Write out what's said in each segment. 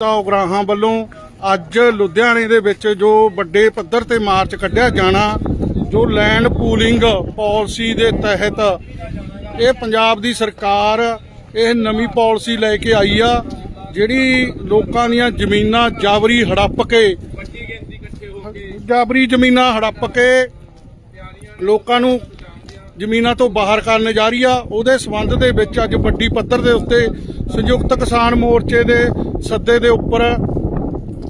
ਤਾਂ ਉਗਰਾਹਾਂ ਵੱਲੋਂ ਅੱਜ ਲੁਧਿਆਣੇ ਦੇ ਵਿੱਚ ਜੋ ਵੱਡੇ ਪੱਧਰ ਤੇ ਮਾਰਚ ਕੱਢਿਆ ਜਾਣਾ, ਜੋ ਲੈਂਡ ਪੂਲਿੰਗ ਪਾਲਿਸੀ ਦੇ ਤਹਿਤ ਇਹ ਪੰਜਾਬ ਦੀ ਸਰਕਾਰ ਇਹ ਨਵੀਂ ਪਾਲਿਸੀ ਲੈ ਕੇ ਆਈ ਆ, ਜਿਹੜੀ ਲੋਕਾਂ ਦੀਆਂ ਜ਼ਮੀਨਾਂ ਜਾਬਰੀ ਹੜੱਪ ਕੇ ਜਾਬਰੀ ਜ਼ਮੀਨਾਂ ਹੜੱਪ ਕੇ ਲੋਕਾਂ ਨੂੰ ਜ਼ਮੀਨਾਂ ਤੋਂ ਬਾਹਰ ਕਰਨ ਜਾ ਰਹੀ ਆ। ਉਹਦੇ ਸਬੰਧ ਦੇ ਵਿੱਚ ਅੱਜ ਵੱਡੀ ਪੱਧਰ ਦੇ ਉੱਤੇ ਸੰਯੁਕਤ ਕਿਸਾਨ ਮੋਰਚੇ ਦੇ ਸੱਦੇ ਦੇ ਉੱਪਰ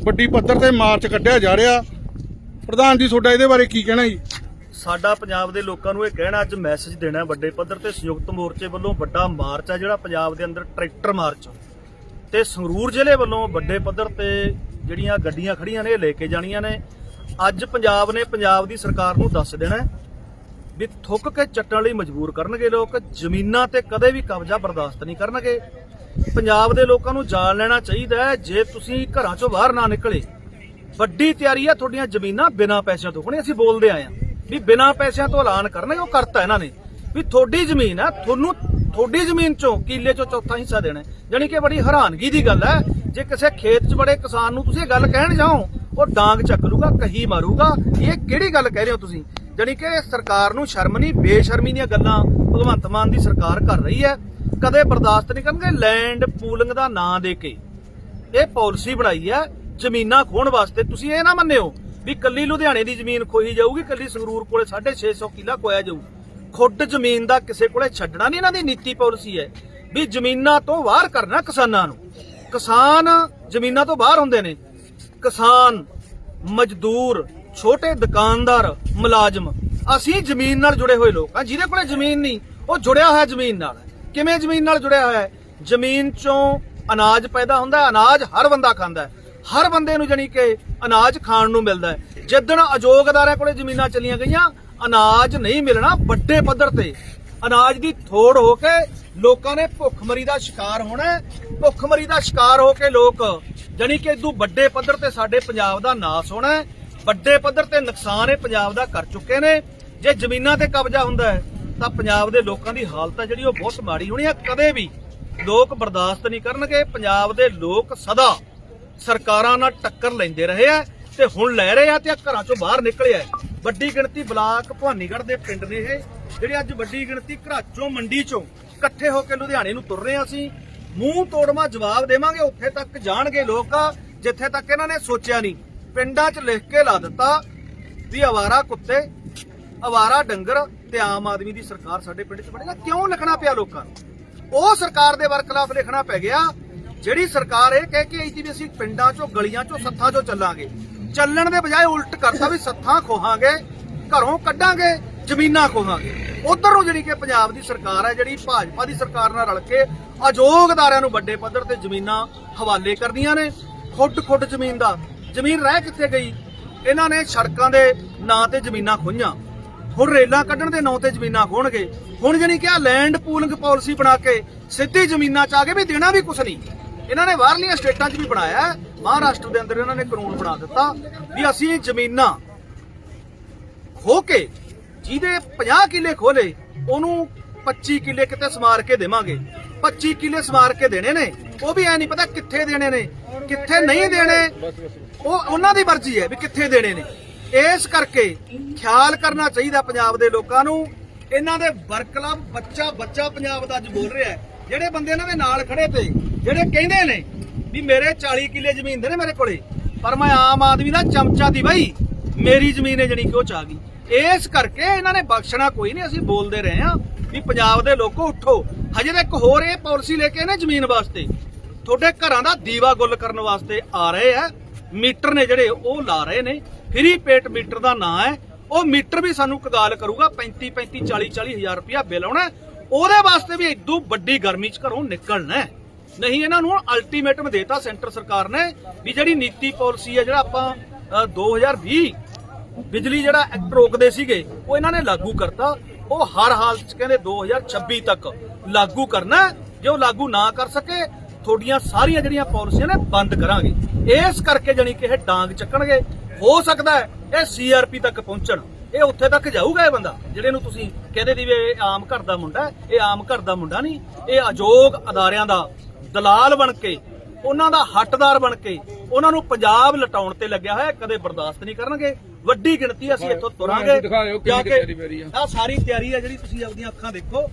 ਵੱਡੀ ਪੱਧਰ ਤੇ ਮਾਰਚ ਕੱਢਿਆ ਜਾ ਰਿਹਾ। ਪ੍ਰਧਾਨ ਜੀ, ਤੁਹਾਡਾ ਇਹਦੇ ਬਾਰੇ ਕੀ ਕਹਿਣਾ ਜੀ? ਸਾਡਾ ਪੰਜਾਬ ਦੇ ਲੋਕਾਂ ਨੂੰ ਇਹ ਕਹਿਣਾ, ਅੱਜ ਮੈਸੇਜ ਦੇਣਾ ਵੱਡੇ ਪੱਧਰ ਤੇ ਸੰਯੁਕਤ ਮੋਰਚੇ ਵੱਲੋਂ ਵੱਡਾ ਮਾਰਚ ਹੈ, ਜਿਹੜਾ ਪੰਜਾਬ ਦੇ ਅੰਦਰ ਟਰੈਕਟਰ ਮਾਰਚ। ਤੇ ਸੰਗਰੂਰ ਜ਼ਿਲ੍ਹੇ ਵੱਲੋਂ ਵੱਡੇ ਪੱਧਰ ਤੇ ਜਿਹੜੀਆਂ ਗੱਡੀਆਂ ਖੜੀਆਂ ਨੇ, ਇਹ ਲੈ ਕੇ ਜਾਣੀਆਂ ਨੇ। ਅੱਜ ਪੰਜਾਬ ਨੇ ਪੰਜਾਬ ਦੀ ਸਰਕਾਰ ਨੂੰ ਦੱਸ ਦੇਣਾ ਵੀ ਥੁੱਕ ਕੇ ਚੱਟਣ ਲਈ ਮਜਬੂਰ ਕਰਨਗੇ ਲੋਕ, ਜ਼ਮੀਨਾਂ ਤੇ ਕਦੇ ਵੀ ਕਬਜ਼ਾ ਬਰਦਾਸ਼ਤ ਨਹੀਂ ਕਰਨਗੇ। ਪੰਜਾਬ ਦੇ ਲੋਕਾਂ ਨੂੰ ਜਾਣ ਲੈਣਾ ਚਾਹੀਦਾ ਹੈ ਜੇ ਤੁਸੀਂ ਘਰਾਂ ਚੋਂ ਬਾਹਰ ਨਾ ਨਿਕਲੇ। ਵੱਡੀ ਤਿਆਰੀ ਹੈ ਤੁਹਾਡੀਆਂ ਜ਼ਮੀਨਾਂ ਬਿਨਾਂ ਪੈਸਿਆਂ ਤੋਂ। ਹੁਣੇ ਅਸੀਂ ਬੋਲਦੇ ਆਏ ਆ ਵੀ ਬਿਨਾਂ ਪੈਸਿਆਂ ਤੋਂ ਐਲਾਨ ਕਰਨਾ ਉਹ ਕਰਤਾ ਇਹਨਾਂ ਨੇ। ਵੀ ਤੁਹਾਡੀ ਜ਼ਮੀਨ ਹੈ, ਤੁਹਾਨੂੰ ਤੁਹਾਡੀ ਜ਼ਮੀਨ ਚੋਂ ਕਿੱਲੇ ਚੋਂ ਚੌਥਾ ਹਿੱਸਾ ਦੇਣਾ ਹੈ। ਜਾਣੀ ਕਿ ਬੜੀ ਹੈਰਾਨਗੀ ਦੀ ਗੱਲ ਹੈ, ਜੇ ਕਿਸੇ ਖੇਤ 'ਚ ਬੜੇ ਕਿਸਾਨ ਨੂੰ ਤੁਸੀਂ ਇਹ ਗੱਲ ਕਹਿਣ ਜਾਓ, ਉਹ ਡਾਂਗ ਚੱਕ ਲੂਗਾ, ਕਹੀ ਮਾਰੂਗਾ, ਇਹ ਕਿਹੜੀ ਗੱਲ ਕਹਿ ਰਹੇ ਹੋ ਤੁਸੀਂ? ਜਾਣੀ ਕਿ ਸਰਕਾਰ ਨੂੰ ਸ਼ਰਮ ਨਹੀਂ, ਬੇਸ਼ਰਮੀ ਦੀਆਂ ਗੱਲਾਂ ਭਗਵੰਤ ਮਾਨ ਦੀ ਸਰਕਾਰ ਕਰ ਰਹੀ ਹੈ। ਕਦੇ ਬਰਦਾਸ਼ਤ ਨਹੀਂ ਕਰਨਗੇ। ਲੈਂਡ ਪੂਲਿੰਗ ਦਾ ਨਾਂ ਦੇ ਕੇ ਇਹ ਪਾਲਿਸੀ ਬਣਾਈ ਹੈ ਜ਼ਮੀਨਾਂ ਖੋਣ ਵਾਸਤੇ। ਤੁਸੀਂ ਇਹ ਨਾ ਮੰਨਿਓ ਵੀ ਕੱਲੀ ਲੁਧਿਆਣੇ ਦੀ ਜ਼ਮੀਨ ਖੋਹੀ ਜਾਊਗੀ, ਕੱਲੀ ਸੰਗਰੂਰ ਕੋਲੇ 650 ਕਿੱਲਾ ਖੋਇਆ ਜਾਊ। ਖੁੱਡ ਜ਼ਮੀਨ ਦਾ ਕਿਸੇ ਕੋਲੇ ਛੱਡਣਾ ਨਹੀਂ, ਇਹਨਾਂ ਦੀ ਨੀਤੀ ਪਾਲਿਸੀ ਹੈ ਵੀ ਜ਼ਮੀਨਾਂ ਤੋਂ ਬਾਹਰ ਕਰਨਾ ਕਿਸਾਨਾਂ ਨੂੰ। ਕਿਸਾਨ ਜ਼ਮੀਨਾਂ ਤੋਂ ਬਾਹਰ ਹੁੰਦੇ ਨੇ। ਕਿਸਾਨ, ਮਜ਼ਦੂਰ, ਛੋਟੇ ਦੁਕਾਨਦਾਰ, ਮੁਲਾਜ਼ਮ, ਅਸੀਂ ਜ਼ਮੀਨ ਨਾਲ ਜੁੜੇ ਹੋਏ ਲੋਕ ਆ ਜਿਹਦੇ ਕੋਲੇ ਜ਼ਮੀਨ ਨਹੀਂ, ਉਹ ਜੁੜਿਆ ਹੋਇਆ ਜ਼ਮੀਨ ਨਾਲ। ਕਿਵੇਂ ਜ਼ਮੀਨ ਨਾਲ ਜੁੜਿਆ ਹੋਇਆ ਹੈ? ਜ਼ਮੀਨ ਚੋਂ ਅਨਾਜ ਪੈਦਾ ਹੁੰਦਾ ਅਨਾਜ ਹਰ ਬੰਦਾ ਖਾਂਦਾ ਹਰ ਬੰਦੇ ਨੂੰ ਜਾਣੀ ਕਿ ਅਨਾਜ ਖਾਣ ਨੂੰ ਮਿਲਦਾ ਹੈ। ਜਿੱਦਣ ਅਯੋਗ ਅਦਾਰਿਆਂ ਕੋਲੇ ਜ਼ਮੀਨਾਂ ਚਲੀਆਂ ਗਈਆਂ, ਅਨਾਜ ਨਹੀਂ ਮਿਲਣਾ ਵੱਡੇ ਪੱਧਰ ਤੇ। ਅਨਾਜ ਦੀ ਥੋੜ ਹੋ ਕੇ ਲੋਕਾਂ ਨੇ ਭੁੱਖਮਰੀ ਦਾ ਸ਼ਿਕਾਰ ਹੋਣਾ ਹੈ। ਭੁੱਖਮਰੀ ਦਾ ਸ਼ਿਕਾਰ ਹੋ ਕੇ ਲੋਕ ਜਾਣੀ ਕਿ ਇਦੋਂ ਵੱਡੇ ਪੱਧਰ ਤੇ ਸਾਡੇ ਪੰਜਾਬ ਦਾ ਨਾਸ ਹੋਣਾ ਵੱਡੇ ਪੱਧਰ ਤੇ ਨੁਕਸਾਨ ਇਹ ਪੰਜਾਬ ਦਾ ਕਰ ਚੁੱਕੇ ਨੇ। ਜੇ ਜ਼ਮੀਨਾਂ ਤੇ ਕਬਜ਼ਾ ਹੁੰਦਾ ਹੈ ਤਾਂ ਪੰਜਾਬ ਦੇ ਲੋਕਾਂ ਦੀ ਹਾਲਤ ਹੈ ਜਿਹੜੀ ਉਹ ਬਹੁਤ ਮਾੜੀ। ਹੋਣੀ ਹੈ ਕਦੇ ਵੀ ਲੋਕ ਬਰਦਾਸ਼ਤ ਨਹੀਂ ਕਰਨਗੇ। ਪੰਜਾਬ ਦੇ ਲੋਕ ਸਦਾ ਸਰਕਾਰਾਂ ਨਾਲ ਟੱਕਰ ਲੈਂਦੇ ਰਹੇ ਆ ਤੇ ਹੁਣ ਲੈ ਰਹੇ ਆ ਤੇ ਘਰਾਂ ਚੋਂ ਬਾਹਰ ਨਿਕਲਿਆ ਵੱਡੀ ਗਿਣਤੀ ਬਲਾਕ ਭਵਾਨੀਗੜ੍ਹ ਦੇ ਪਿੰਡ ਨੇ ਇਹ। ਜਿਹੜੇ ਅੱਜ ਵੱਡੀ ਗਿਣਤੀ ਘਰਾਚੋਂ ਮੰਡੀ ਚੋਂ ਇਕੱਠੇ ਹੋ ਕੇ ਲੁਧਿਆਣੇ ਨੂੰ ਤੁਰ ਰਹੇ ਆ ਅਸੀਂ। ਮੂੰਹ ਤੋੜਮਾ ਜਵਾਬ ਦੇਵਾਂਗੇ। ਉੱਥੇ ਤੱਕ ਜਾਣਗੇ ਲੋਕ, ਜਿੱਥੇ ਤੱਕ ਇਹਨਾਂ ਨੇ ਸੋਚਿਆ ਨਹੀਂ। ਪਿੰਡਾਂ 'ਚ ਲਿਖ ਕੇ ਲਾ ਦਿੱਤਾ ਵੀ ਆਵਾਰਾ ਕੁੱਤੇ, ਆਵਾਰਾ ਡੰਗਰ ਤੇ ਆਮ ਆਦਮੀ ਦੀ ਸਰਕਾਰ ਸਾਡੇ ਪਿੰਡ 'ਚ ਬਣੇਗਾ ਕਿਉਂ ਲਿਖਣਾ ਪਿਆ ਲੋਕਾਂ ਨੂੰ? ਉਹ ਸਰਕਾਰ ਦੇ ਵਰਖਲਾਫ ਲਿਖਣਾ ਪੈ ਗਿਆ, ਜਿਹੜੀ ਸਰਕਾਰ ਇਹ ਕਹਿ ਕੇ ਆਈ ਸੀ ਵੀ ਅਸੀਂ ਪਿੰਡਾਂ 'ਚੋਂ, ਗਲੀਆਂ 'ਚੋਂ, ਸੱਥਾਂ 'ਚੋਂ ਚੱਲਾਂਗੇ। ਚੱਲਣ ਦੇ ਬਜਾਏ ਉਲਟ ਕਰਤਾ ਵੀ ਸੱਥਾਂ ਖੋਹਾਂਗੇ, ਘਰੋਂ ਕੱਢਾਂਗੇ, ਜ਼ਮੀਨਾਂ ਖੋਹਾਂਗੇ। ਉਧਰ ਨੂੰ ਜਿਹੜੀ ਕਿ ਪੰਜਾਬ ਦੀ ਸਰਕਾਰ ਹੈ, ਜਿਹੜੀ ਭਾਜਪਾ ਦੀ ਸਰਕਾਰ ਨਾਲ ਰਲ ਕੇ ਅਯੋਗਦਾਰਿਆਂ ਨੂੰ ਵੱਡੇ ਪੱਧਰ ਤੇ ਜ਼ਮੀਨਾਂ ਹਵਾਲੇ ਕਰਦੀਆਂ ਨੇ ਖੁੱਡ ਖੁੱਡ ਜ਼ਮੀਨ ਦਾ। ਜ਼ਮੀਨ ਰਹਿ ਕਿੱਥੇ ਗਈ? ਇਹਨਾਂ ਨੇ ਸੜਕਾਂ ਦੇ ਨਾਂ ਤੇ ਜ਼ਮੀਨਾਂ ਖੋਈਆਂ ਹੁਣ ਰੇਲਾਂ ਕੱਢਣ ਦੇ ਨਾਂ ਤੇ ਜ਼ਮੀਨਾਂ ਖੋਣਗੇ ਹੁਣ ਜਾਨੀ ਕਿ ਆ ਲੈਂਡ ਪੂਲਿੰਗ ਪਾਲਿਸੀ ਬਣਾ ਕੇ ਸਿੱਧੀ ਜ਼ਮੀਨਾਂ ਚ ਆ ਕੇ ਵੀ ਦੇਣਾ ਵੀ ਕੁਛ ਨਹੀਂ। ਇਹਨਾਂ ਨੇ ਬਾਹਰਲੀਆਂ ਸਟੇਟਾਂ 'ਚ ਵੀ ਬਣਾਇਆ ਮਹਾਰਾਸ਼ਟਰ ਦੇ ਅੰਦਰ ਇਹਨਾਂ ਨੇ ਕਾਨੂੰਨ ਬਣਾ ਦਿੱਤਾ ਵੀ ਅਸੀਂ ਜ਼ਮੀਨਾਂ ਖੋ ਕੇ ਜਿਹਦੇ 50 ਕਿੱਲੇ ਖੋਲੇ ਉਹਨੂੰ 25 ਕਿੱਲੇ ਕਿਤੇ ਸਮਾਰ ਕੇ ਦੇਵਾਂਗੇ। 25 ਕਿੱਲੇ ਸਮਾਰ ਕੇ ਦੇਣੇ ਨੇ। ਉਹ ਵੀ ਐ ਨਹੀਂ ਪਤਾ ਕਿੱਥੇ ਦੇਣੇ ਨੇ, ਕਿੱਥੇ ਨਹੀਂ ਦੇਣੇ। ਉਹ ਉਹਨਾਂ ਦੀ ਮਰਜ਼ੀ ਹੈ ਵੀ ਕਿੱਥੇ ਦੇਣੇ ਨੇ। ਇਸ ਕਰਕੇ ਖਿਆਲ ਕਰਨਾ ਚਾਹੀਦਾ ਪੰਜਾਬ ਦੇ ਲੋਕਾਂ ਨੂੰ। ਇਹਨਾਂ ਦੇ ਵਰਕਲਬ ਬੱਚਾ ਬੱਚਾ ਪੰਜਾਬ ਦਾ ਅੱਜ ਬੋਲ ਰਿਹਾ ਹੈ। ਜਿਹੜੇ ਬੰਦੇ ਇਹਨਾਂ ਦੇ ਨਾਲ ਖੜੇ ਤੇ, ਜਿਹੜੇ ਕਹਿੰਦੇ ਨੇ ਵੀ ਮੇਰੇ 40 ਕਿੱਲੇ ਜ਼ਮੀਨ ਦੇ ਨੇ ਮੇਰੇ ਕੋਲੇ, ਪਰ ਮੈਂ ਆਮ ਆਦਮੀ ਦਾ ਚਮਚਾ ਦੀ ਬਾਈ, ਮੇਰੀ ਜ਼ਮੀਨ ਹੈ ਜਿਹੜੀ ਕਿ ਉਹ ਚ ਆ ਗਈ। ਇਸ ਕਰਕੇ ਇਹਨਾਂ ਨੇ ਬਖਸ਼ਣਾ ਕੋਈ ਨਹੀਂ, ਅਸੀਂ ਬੋਲਦੇ ਰਹੇ ਹਾਂ ਵੀ ਪੰਜਾਬ ਦੇ ਲੋਕੋ ਉੱਠੋ। ਹਜੇ ਤਾਂ ਇੱਕ ਹੋਰ ਇਹ ਪਾਲਿਸੀ ਲੈ ਕੇ ਨੇ ਜ਼ਮੀਨ ਵਾਸਤੇ। ਤੁਹਾਡੇ ਘਰਾਂ ਦਾ ਦੀਵਾ ਗੁੱਲ ਕਰਨ ਵਾਸਤੇ ਆ ਰਹੇ ਆ। ਮੀਟਰ ਨੇ ਜਿਹੜੇ ਉਹ ਲਾ ਰਹੇ ਨੇ। ਫ੍ਰੀ ਪੇਟ ਮੀਟਰ ਦਾ ਨਾਂ ਹੈ। ਉਹ ਮੀਟਰ ਵੀ ਸਾਨੂੰ ਕਦਾਲ ਕਰੂਗਾ 35 35 40 40 ਹਜ਼ਾਰ ਰੁਪਇਆ ਬਿੱਲ ਆਉਣਾ ਉਹਦੇ ਵਾਸਤੇ ਵੀ ਇਦੋਂ ਵੱਡੀ ਗਰਮੀ ਚ ਘਰੋਂ ਨਿਕਲਣਾ ਨਹੀਂ, ਇਹਨਾਂ ਨੂੰ ਅਲਟੀਮੇਟਮ ਦੇਤਾ ਸੈਂਟਰ ਸਰਕਾਰ ਨੇ ਵੀ ਜਿਹੜੀ ਨੀਤੀ ਪਾਲਿਸੀ ਹੈ, ਜਿਹੜਾ ਆਪਾਂ 2020 ਬਿਜਲੀ ਜਿਹੜਾ ਐਕਟ ਰੋਕਦੇ ਸੀਗੇ, ਉਹ ਇਹਨਾਂ ਨੇ ਲਾਗੂ ਕਰਤਾ। ਉਹ ਹਰ ਹਾਲਤ ਚ ਕਹਿੰਦੇ 2026 ਤੱਕ ਲਾਗੂ ਕਰਨਾ ਜੇ ਉਹ ਲਾਗੂ ਨਾ ਕਰ ਸਕੇ, ਤੁਹਾਡੀਆਂ ਸਾਰੀਆਂ ਜਿਹੜੀਆਂ ਪਾਲਿਸੀਆਂ ਨੇ ਬੰਦ ਕਰਾਂਗੇ। ਇਸ ਕਰਕੇ ਜਾਨੀ ਕਿ ਇਹ ਡਾਂਗ ਚੱਕਣਗੇ। ਹੋ ਸਕਦਾ ਇਹ ਸੀਆਰਪੀ ਤੱਕ ਪਹੁੰਚਣ ਇਹ ਉੱਥੇ ਤੱਕ ਜਾਊਗਾ ਇਹ ਬੰਦਾ ਜਿਹੜੇ ਨੂੰ ਤੁਸੀਂ ਕਹਿੰਦੇ ਦੀ ਵੀ ਇਹ ਆਮ ਘਰ ਦਾ ਮੁੰਡਾ। ਇਹ ਆਮ ਘਰ ਦਾ ਮੁੰਡਾ ਨਹੀਂ ਇਹ ਅਜੋਗ ਅਦਾਰਿਆਂ ਦਾ ਦਲਾਲ ਬਣ ਕੇ ਉਹਨਾਂ ਦਾ ਹੱਟਦਾਰ ਬਣ ਕੇ ਉਹਨਾਂ ਨੂੰ ਪੰਜਾਬ ਲਟਾਉਣ ਤੇ ਲੱਗਿਆ ਹੋਇਆ ਕਦੇ ਬਰਦਾਸ਼ਤ ਨਹੀਂ ਕਰਨਗੇ ਵੱਡੀ ਗਿਣਤੀ ਅਸੀਂ ਇੱਥੋਂ ਤੁਰਾਂਗੇ ਜਾ ਕੁ। ਆ ਸਾਰੀ ਤਿਆਰੀ ਹੈ ਜਿਹੜੀ ਤੁਸੀਂ ਆਪਣੀਆਂ ਅੱਖਾਂ ਦੇਖੋ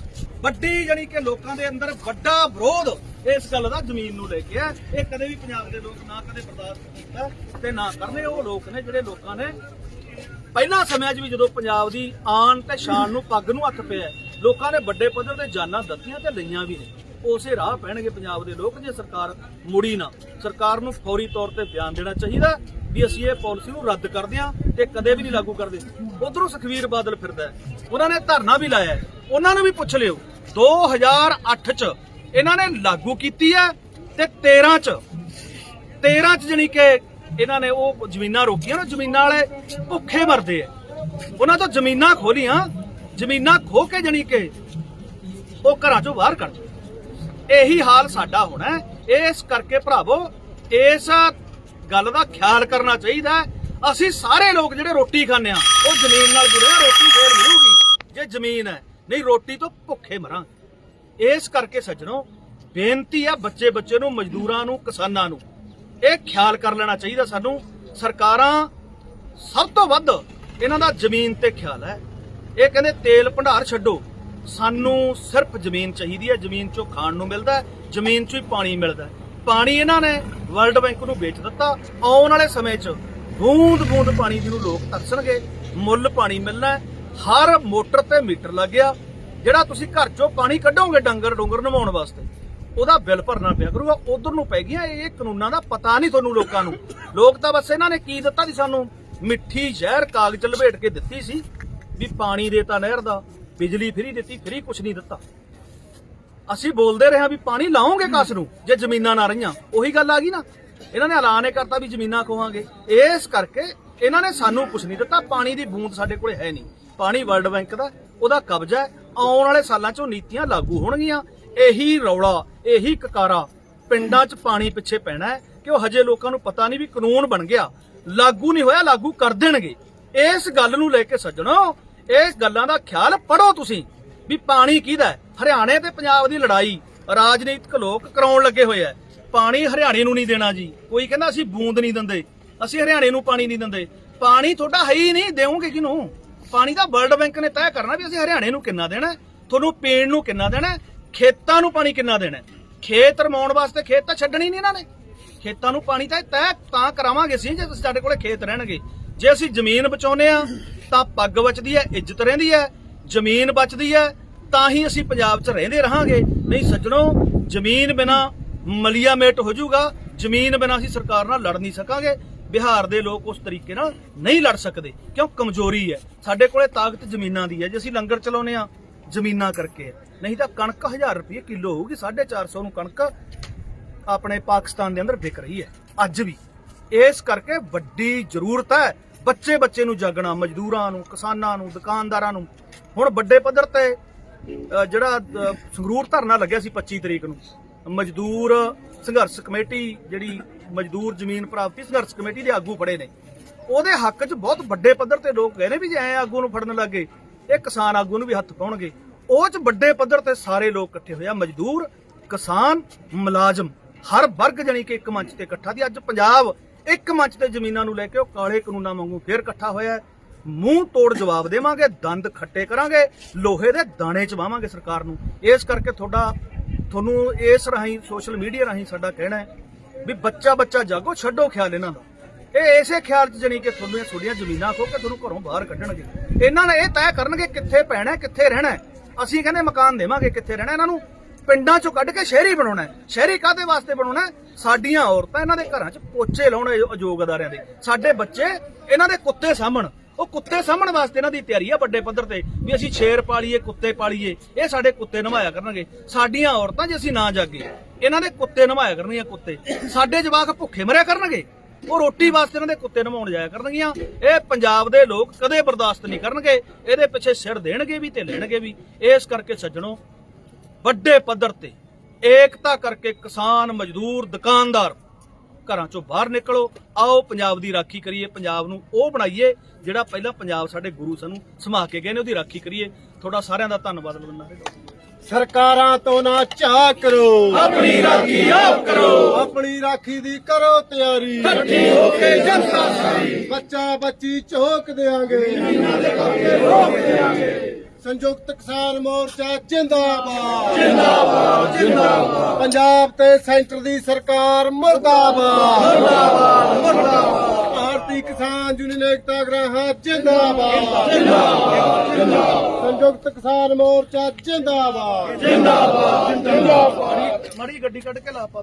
ਵੱਡੀ ਜਾਨੀ ਕਿ ਲੋਕਾਂ ਦੇ ਅੰਦਰ ਵੱਡਾ ਵਿਰੋਧ ਇਸ ਗੱਲ ਦਾ ਜ਼ਮੀਨ ਨੂੰ ਲੈ ਕੇ ਹੈ। ਇਹ ਕਦੇ ਵੀ ਪੰਜਾਬ ਦੇ ਲੋਕ ਨਾ ਕਦੇ ਬਰਦਾਸ਼ਤ ਕੀਤਾ ਤੇ ਨਾ ਕਰਨੇ, ਉਹ ਲੋਕ ਨੇ ਜਿਹੜੇ ਲੋਕਾਂ ਨੇ ਪਹਿਲਾਂ ਸਮਿਆਂ 'ਚ ਵੀ ਜਦੋਂ ਪੰਜਾਬ ਦੀ ਆਨ ਤੇ ਸ਼ਾਨ ਨੂੰ ਪੱਗ ਨੂੰ ਹੱਥ ਪਿਆ ਲੋਕਾਂ ਨੇ ਵੱਡੇ ਪੱਧਰ ਤੇ ਜਾਨਾਂ ਦਿੱਤੀਆਂ ਤੇ ਲਈਆਂ ਵੀ ਨੇ। ਉਸੇ ਰਾਹ ਪੈਣਗੇ ਪੰਜਾਬ ਦੇ ਲੋਕ ਜੇ ਸਰਕਾਰ ਮੁੜੀ ਨਾ। ਸਰਕਾਰ ਨੂੰ ਫੌਰੀ ਤੌਰ ਤੇ ਬਿਆਨ ਦੇਣਾ ਚਾਹੀਦਾ ਵੀ ਅਸੀਂ ਇਹ ਪਾਲਿਸੀ ਨੂੰ ਰੱਦ ਕਰਦੇ ਹਾਂ ਤੇ ਕਦੇ ਵੀ ਨਹੀਂ ਲਾਗੂ ਕਰਦੇ। ਉਧਰੋਂ ਸੁਖਵੀਰ ਬਾਦਲ ਫਿਰਦਾ ਉਹਨਾਂ ਨੇ ਧਰਨਾ ਵੀ ਲਾਇਆ ਉਹਨਾਂ ਨੂੰ ਵੀ ਪੁੱਛ ਲਿਓ। 2008 ਚ ਇਹਨਾਂ ਨੇ ਲਾਗੂ ਕੀਤੀ ਹੈ ਤੇ 13 ਚ 13 ਚ ਜਣੀ ਕਿ ਇਹਨਾਂ ਨੇ ਉਹ ਜ਼ਮੀਨਾਂ ਰੋਕੀਆਂ ਨਾ, ਜ਼ਮੀਨਾਂ ਵਾਲੇ ਭੁੱਖੇ ਮਰਦੇ ਆ। ਉਹਨਾਂ ਤੋਂ ਜ਼ਮੀਨਾਂ ਖੋਲੀਆਂ, ਜ਼ਮੀਨਾਂ ਖੋ ਕੇ ਜਣੀ ਕਿ ਉਹ ਘਰਾਂ ਚੋਂ ਬਾਹਰ ਕੱਢ ਇਹੀ ਹਾਲ ਸਾਡਾ ਹੋਣਾ ਇਸ ਕਰਕੇ ਭਰਾਵੋ, ਇਸ ਗੱਲ ਦਾ ਖਿਆਲ ਕਰਨਾ ਚਾਹੀਦਾ ਅਸੀਂ ਸਾਰੇ ਲੋਕ ਜਿਹੜੇ ਰੋਟੀ ਖਾਂਦੇ ਆ ਉਹ ਜ਼ਮੀਨ ਨਾਲ ਜੁੜੇ ਆ ਰੋਟੀ ਫੇਰ ਮਿਲੂਗੀ। ਜੇ ਜ਼ਮੀਨ ਹੈ ਨਹੀਂ, ਰੋਟੀ ਤੋਂ ਭੁੱਖੇ ਮਰਾਂਗੇ। ਇਸ ਕਰਕੇ ਸੱਜਣੋ, ਬੇਨਤੀ ਆ ਬੱਚੇ ਬੱਚੇ ਨੂੰ, ਮਜ਼ਦੂਰਾਂ ਨੂੰ, ਕਿਸਾਨਾਂ ਨੂੰ, ਇਹ ਖਿਆਲ ਕਰ ਲੈਣਾ ਚਾਹੀਦਾ ਸਾਨੂੰ। ਸਰਕਾਰਾਂ ਸਭ ਤੋਂ ਵੱਧ ਇਹਨਾਂ ਦਾ ਜ਼ਮੀਨ ਤੇ ਖਿਆਲ ਹੈ। ਇਹ ਕਹਿੰਦੇ ਤੇਲ ਭੰਡਾਰ ਛੱਡੋ। ਸਾਨੂੰ ਸਿਰਫ ਜ਼ਮੀਨ ਚਾਹੀਦੀ ਹੈ, ਜ਼ਮੀਨ ਚੋਂ ਖਾਣ ਨੂੰ ਮਿਲਦਾ ਹੈ, ਜ਼ਮੀਨ ਚੋਂ ਹੀ ਪਾਣੀ ਮਿਲਦਾ ਹੈ। ਪਾਣੀ ਇਹਨਾਂ ਨੇ ਵਰਲਡ ਬੈਂਕ ਨੂੰ ਵੇਚ ਦਿੱਤਾ। ਆਉਣ ਵਾਲੇ ਸਮੇਂ 'ਚ ਬੂੰਦ ਬੂੰਦ ਪਾਣੀ ਜਿਹਨੂੰ ਲੋਕ ਤਰਸਣਗੇ, ਮੁੱਲ ਪਾਣੀ ਮਿਲਣਾ ਹਰ ਮੋਟਰ ਤੇ ਮੀਟਰ ਲੱਗਿਆ, ਜਿਹੜਾ ਤੁਸੀਂ ਘਰ ਚੋਂ ਪਾਣੀ ਕੱਢੋਗੇ ਡੰਗਰ ਡੁੰਗਰ ਨਵਾਉਣ ਵਾਸਤੇ, ਉਹਦਾ ਬਿੱਲ ਭਰਨਾ ਪਿਆ ਕਰੂਗਾ। ਉਧਰ ਨੂੰ ਪੈ ਗਈਆਂ ਇਹ ਕਾਨੂੰਨਾਂ ਦਾ ਪਤਾ ਨਹੀਂ ਤੁਹਾਨੂੰ ਲੋਕਾਂ ਨੂੰ। ਲੋਕ ਤਾਂ ਬਸ ਇਹਨਾਂ ਨੇ ਕੀ ਦਿੱਤਾ ਸੀ ਸਾਨੂੰ? ਮਿੱਠੀ ਜ਼ਹਿਰ ਕਾਗਜ਼ ਲਪੇਟ ਕੇ ਦਿੱਤੀ ਸੀ ਵੀ ਪਾਣੀ ਦੇਤਾ ਨਹਿਰ ਦਾ, ਬਿਜਲੀ ਫ੍ਰੀ ਦਿੱਤੀ, ਫਰੀ ਕੁਛ ਨਹੀਂ ਦਿੱਤਾ। ਅਸੀਂ ਬੋਲਦੇ ਰਹੇ ਹਾਂ ਵੀ ਪਾਣੀ ਲਾਓਗੇ ਕਸ ਨੂੰ, ਜੇ ਜ਼ਮੀਨਾਂ ਨਾ ਰਹੀਆਂ। ਉਹੀ ਗੱਲ ਆ ਗਈ ਨਾ। ਇਹਨਾਂ ਨੇ ਐਲਾਨ ਇਹ ਕਰਤਾ ਵੀ ਜ਼ਮੀਨਾਂ ਖੋਵਾਂਗੇ ਇਸ ਕਰਕੇ ਇਹਨਾਂ ਨੇ ਸਾਨੂੰ ਕੁਝ ਨਹੀਂ ਦਿੱਤਾ। ਪਾਣੀ ਦੀ ਬੂੰਦ ਸਾਡੇ ਕੋਲੇ ਹੈ ਨਹੀਂ। ਪਾਣੀ ਵਰਲਡ ਬੈਂਕ ਦਾ, ਉਹਦਾ ਕਬਜ਼ਾ ਹੈ। ਆਉਣ ਵਾਲੇ ਸਾਲਾਂ 'ਚ ਉਹ ਨੀਤੀਆਂ ਲਾਗੂ ਹੋਣਗੀਆਂ। ਇਹੀ ਰੌਲਾ, ਇਹੀ ਕਕਾਰਾ ਪਿੰਡਾਂ 'ਚ ਪਾਣੀ ਪਿੱਛੇ ਪੈਣਾ ਹੈ ਕਿ ਉਹ ਹਜੇ ਲੋਕਾਂ ਨੂੰ ਪਤਾ ਨਹੀਂ ਵੀ ਕਾਨੂੰਨ ਬਣ ਗਿਆ। ਲਾਗੂ ਨਹੀਂ ਹੋਇਆ, ਲਾਗੂ ਕਰ ਦੇਣਗੇ। ਇਸ ਗੱਲ ਨੂੰ ਲੈ ਕੇ ਸੱਜਣੋ, ਇਸ ਗੱਲਾਂ ਦਾ ਖਿਆਲ ਪੜੋ ਤੁਸੀਂ ਵੀ ਪਾਣੀ ਕਿਹਦਾ ਹਰਿਆਣੇ ਤੇ ਪੰਜਾਬ ਦੀ ਲੜਾਈ ਰਾਜਨੀਤਿਕ ਲੋਕ ਕਰਾਉਣ ਲੱਗੇ ਹੋਏ ਆ ਪਾਣੀ ਹਰਿਆਣੇ ਨੂੰ ਨਹੀਂ ਦੇਣਾ ਜੀ। ਕੋਈ ਕਹਿੰਦਾ ਅਸੀਂ ਬੂੰਦ ਨਹੀਂ ਦਿੰਦੇ, ਅਸੀਂ ਹਰਿਆਣੇ ਨੂੰ ਪਾਣੀ ਨਹੀਂ ਦਿੰਦੇ। ਪਾਣੀ ਤੁਹਾਡਾ ਹੈ ਹੀ ਨਹੀਂ, ਦੇਵੋਗੇ ਕਿਹਨੂੰ? ਪਾਣੀ ਦਾ ਵਰਲਡ ਬੈਂਕ ਨੇ ਤੈਅ ਕਰਨਾ ਵੀ ਅਸੀਂ ਹਰਿਆਣੇ ਨੂੰ ਕਿੰਨਾ ਦੇਣਾ ਤੁਹਾਨੂੰ ਪੀਣ ਨੂੰ ਕਿੰਨਾ ਦੇਣਾ ਖੇਤਾਂ ਨੂੰ ਪਾਣੀ ਕਿੰਨਾ ਦੇਣਾ ਖੇਤ ਰਮਾਉਣ ਵਾਸਤੇ ਖੇਤ ਤਾਂ ਛੱਡਣੀ ਨਹੀਂ ਇਹਨਾਂ ਨੇ। ਖੇਤਾਂ ਨੂੰ ਪਾਣੀ ਤਾਂ ਇਹ ਤੈਅ ਤਾਂ ਕਰਾਵਾਂਗੇ ਅਸੀਂ, ਜੇ ਸਾਡੇ ਕੋਲੇ ਖੇਤ ਰਹਿਣਗੇ। ਜੇ ਅਸੀਂ ਜ਼ਮੀਨ ਬਚਾਉਨੇ ਆ ਤਾਂ ਪੱਗ ਬਚਦੀ ਹੈ, ਇੱਜ਼ਤ ਰਹਿੰਦੀ ਹੈ। ਜ਼ਮੀਨ ਬਚਦੀ ਹੈ, ਤਾਂ ਹੀ ਅਸੀਂ ਪੰਜਾਬ 'ਚ ਰਹਿੰਦੇ ਰਹਾਂਗੇ। ਨਹੀਂ ਸੱਜਣੋ, ਜ਼ਮੀਨ ਬਿਨਾ ਮਲੀਆਮੇਟ ਹੋ ਜਾਊਗਾ। ਜ਼ਮੀਨ ਬਿਨਾ ਅਸੀਂ ਸਰਕਾਰ ਨਾਲ ਲੜ ਨਹੀਂ ਸਕਾਂਗੇ। ਬਿਹਾਰ ਦੇ ਲੋਕ ਉਸ ਤਰੀਕੇ ਨਾਲ ਨਹੀਂ ਲੜ ਸਕਦੇ, ਕਿਉਂ? ਕਮਜ਼ੋਰੀ ਹੈ। ਸਾਡੇ ਕੋਲੇ ਤਾਕਤ ਜ਼ਮੀਨਾਂ ਦੀ ਹੈ, ਜੇ ਅਸੀਂ ਲੰਗਰ ਚਲਾਉਨੇ ਆ ਜ਼ਮੀਨਾਂ ਕਰਕੇ। ਨਹੀਂ ਤਾਂ ਕਣਕ 1000 ਰੁਪਏ ਕਿਲੋ ਹੋਊਗੀ 450 ਨੂੰ ਕਣਕ ਆਪਣੇ ਪਾਕਿਸਤਾਨ ਦੇ ਅੰਦਰ ਵਿਕ ਰਹੀ ਹੈ, ਅੱਜ ਵੀ। ਇਸ ਕਰਕੇ ਵੱਡੀ ਜ਼ਰੂਰਤ ਹੈ ਬੱਚੇ ਬੱਚੇ ਨੂੰ ਜਾਗਣਾ, ਮਜ਼ਦੂਰਾਂ ਨੂੰ, ਕਿਸਾਨਾਂ ਨੂੰ, ਦੁਕਾਨਦਾਰਾਂ ਨੂੰ। ਹੁਣ ਵੱਡੇ ਪੱਧਰ ਤੇ ਜਿਹੜਾ ਸੰਗਰੂਰ ਧਰਨਾ ਲੱਗਿਆ ਸੀ 25 ਤਰੀਕ ਨੂੰ। ਮਜ਼ਦੂਰ ਸੰਘਰਸ਼ ਕਮੇਟੀ ਜਿਹੜੀ ਮਜ਼ਦੂਰ ਜ਼ਮੀਨ ਪ੍ਰਾਪਤੀ ਸੰਘਰਸ਼ ਕਮੇਟੀ ਦੇ ਆਗੂ ਫੜੇ ਨੇ। ਉਹਦੇ ਹੱਕ 'ਚ ਬਹੁਤ ਵੱਡੇ ਪੱਧਰ ਤੇ ਲੋਕ ਗਏ ਵੀ ਜੇ ਐ ਆਗੂ ਨੂੰ ਫੜਨ ਲੱਗੇ ਇਹ ਕਿਸਾਨ ਆਗੂ ਨੂੰ ਵੀ ਹੱਥ ਪਾਉਣਗੇ। ਉਹ 'ਚ ਵੱਡੇ ਪੱਧਰ ਤੇ ਸਾਰੇ ਲੋਕ ਇਕੱਠੇ ਹੋਏ ਮਜ਼ਦੂਰ, ਕਿਸਾਨ, ਮੁਲਾਜ਼ਮ, ਹਰ ਵਰਗ ਜਾਣੀ ਕਿ ਇੱਕ ਮੰਚ ਤੇ ਇਕੱਠਾ ਦੀ ਅੱਜ ਪੰਜਾਬ ਇੱਕ ਮੰਚ ਤੇ ਜ਼ਮੀਨਾਂ ਨੂੰ ਲੈ ਕੇ ਉਹ ਕਾਲੇ ਕਾਨੂੰਨਾਂ ਵਾਂਗੂ ਫੇਰ ਇਕੱਠਾ ਹੋਇਆ ਮੂੰਹ ਤੋੜ ਜਵਾਬ ਦੇਵਾਂਗੇ, ਦੰਦ ਖੱਟੇ ਕਰਾਂਗੇ, ਲੋਹੇ ਦੇ ਦਾਣੇ ਚਵਾਵਾਂਗੇ ਸਰਕਾਰ ਨੂੰ। ਇਸ ਕਰਕੇ ਤੁਹਾਡਾ ਤੁਹਾਨੂੰ ਇਸ ਰਾਹੀਂ, ਸੋਸ਼ਲ ਮੀਡੀਆ ਰਾਹੀਂ ਸਾਡਾ ਕਹਿਣਾ ਹੈ ਵੀ ਬੱਚਾ ਬੱਚਾ ਜਾਗੋ, ਛੱਡੋ ਖਿਆਲ ਇਹਨਾਂ ਦਾ। ਇਹ ਐਸੇ ਖਿਆਲ ਚ ਜਣੀ ਕਿ ਤੁਹਾਨੂੰ ਇਹ ਤੁਹਾਡੀਆਂ ਜ਼ਮੀਨਾਂ ਖੋ ਕੇ ਤੁਹਾਨੂੰ ਘਰੋਂ ਬਾਹਰ ਕੱਢਣਗੇ। ਇਹਨਾਂ ਨੇ ਇਹ ਤੈਅ ਕਰਨਗੇ ਕਿੱਥੇ ਪੈਣਾ ਕਿੱਥੇ ਰਹਿਣਾ ਅਸੀਂ ਕਹਿੰਦੇ ਮਕਾਨ ਦੇਵਾਂਗੇ, ਕਿੱਥੇ ਰਹਿਣਾ ਇਹਨਾਂ ਨੂੰ? ਪਿੰਡਾਂ ਚੋਂ ਕੱਢ ਕੇ ਸ਼ਹਿਰੀ ਬਣਾਉਣਾ ਸ਼ਹਿਰੀ ਕਾਦੇ ਵਾਸਤੇ ਬਣਾਉਣਾ ਸਾਡੀਆਂ ਔਰਤਾਂ ਇਹਨਾਂ ਦੇ ਘਰਾਂ 'ਚ ਪੋਚੇ ਲਾਉਣੇ ਅਯੋਗ ਅਦਾਰਿਆਂ ਦੇ। ਸਾਡੇ ਬੱਚੇ ਇਹਨਾਂ ਦੇ ਕੁੱਤੇ ਸਾਹਮਣ ਉਹ ਕੁੱਤੇ ਸਾਹਮਣ ਵਾਸਤੇ ਇਹਨਾਂ ਦੀ ਤਿਆਰੀ ਆ ਵੱਡੇ ਪੱਧਰ ਤੇ, ਵੀ ਅਸੀਂ ਸ਼ੇਰ ਪਾਲੀਏ, ਕੁੱਤੇ ਪਾਲੀਏ, ਇਹ ਸਾਡੇ ਕੁੱਤੇ ਨਮਾਇਆ ਕਰਨਗੇ। ਸਾਡੀਆਂ ਔਰਤਾਂ ਜੇ ਅਸੀਂ ਨਾ ਜਾਗੇ, ਇਹਨਾਂ ਦੇ ਕੁੱਤੇ ਨਮਾਇਆ ਕਰਨਗੀਆਂ ਕੁੱਤੇ। ਸਾਡੇ ਜਵਾਕ ਭੁੱਖੇ ਮਰਿਆ ਕਰਨਗੇ। ਉਹ ਰੋਟੀ ਵਾਸਤੇ ਇਹਨਾਂ ਦੇ ਕੁੱਤੇ ਨਮਾਉਣ ਜਾਇਆ ਕਰਨਗੀਆਂ। ਇਹ ਪੰਜਾਬ ਦੇ ਲੋਕ ਕਦੇ ਬਰਦਾਸ਼ਤ ਨਹੀਂ ਕਰਨਗੇ। ਇਹਦੇ ਪਿੱਛੇ ਸਿਰ ਦੇਣਗੇ ਵੀ ਤੇ ਲੈਣਗੇ ਵੀ। ਇਸ ਕਰਕੇ ਸੱਜਣੋ, ਵੱਡੇ ਪੱਧਰ ਤੇ ਏਕਤਾ ਕਰਕੇ ਕਿਸਾਨ, ਮਜ਼ਦੂਰ, ਦੁਕਾਨਦਾਰ ਘਰਾਂ ਚੋਂ ਬਾਹਰ ਨਿਕਲੋ। ਆਓ ਪੰਜਾਬ ਦੀ ਰਾਖੀ ਕਰੀਏ ਪੰਜਾਬ ਨੂੰ ਉਹ ਬਣਾਈਏ ਜਿਹੜਾ ਪਹਿਲਾਂ ਪੰਜਾਬ ਸਾਡੇ ਗੁਰੂ ਸਾਨੂੰ ਸਮਾ ਕੇ ਗਏ ਨੇ ਉਹਦੀ ਰਾਖੀ ਕਰੀਏ। ਤੁਹਾਡਾ ਸਾਰਿਆਂ ਦਾ ਧੰਨਵਾਦ ਮੰਨਣਾ ਸਰਕਾਰਾਂ ਤੋਂ ਨਾ ਚਾਹ ਕਰੋ। ਆਪਣੀ ਰਾਖੀ ਆਪ ਕਰੋ। ਆਪਣੀ ਰਾਖੀ ਦੀ ਕਰੋ ਤਿਆਰੀ। ਇਕੱਠੀ ਹੋ ਕੇ ਜਨਤਾ ਸਾਰੀ। ਬੱਚਾ ਬੱਚੀ ਝੋਕ ਦੇਾਂਗੇ ਸੰਯੁਕਤ ਕਿਸਾਨ ਮੋਰਚਾ ਜਿੰਦਾਬਾਦ। ਜਿੰਦਾਬਾਦ ਜਿੰਦਾਬਾਦ। ਪੰਜਾਬ ਤੇ ਸੈਂਟਰ ਦੀ ਸਰਕਾਰ ਮਰਦਾਬਾਦ। ਮਰਦਾਬਾਦ ਮਰਦਾਬਾਦ। ਭਾਰਤੀ ਕਿਸਾਨ ਯੂਨੀਅਨ ਏਕਤਾ ਗ੍ਰਾਹਾਂ ਜਿੰਦਾਬਾਦ। ਜਿੰਦਾਬਾਦ ਜਿੰਦਾਬਾਦ। ਸੰਯੁਕਤ ਕਿਸਾਨ ਮੋਰਚਾ ਜਿੰਦਾਬਾਦ। ਮੜੀ ਗੱਡੀ ਕੱਢ ਕੇ ਲਾ ਪਾ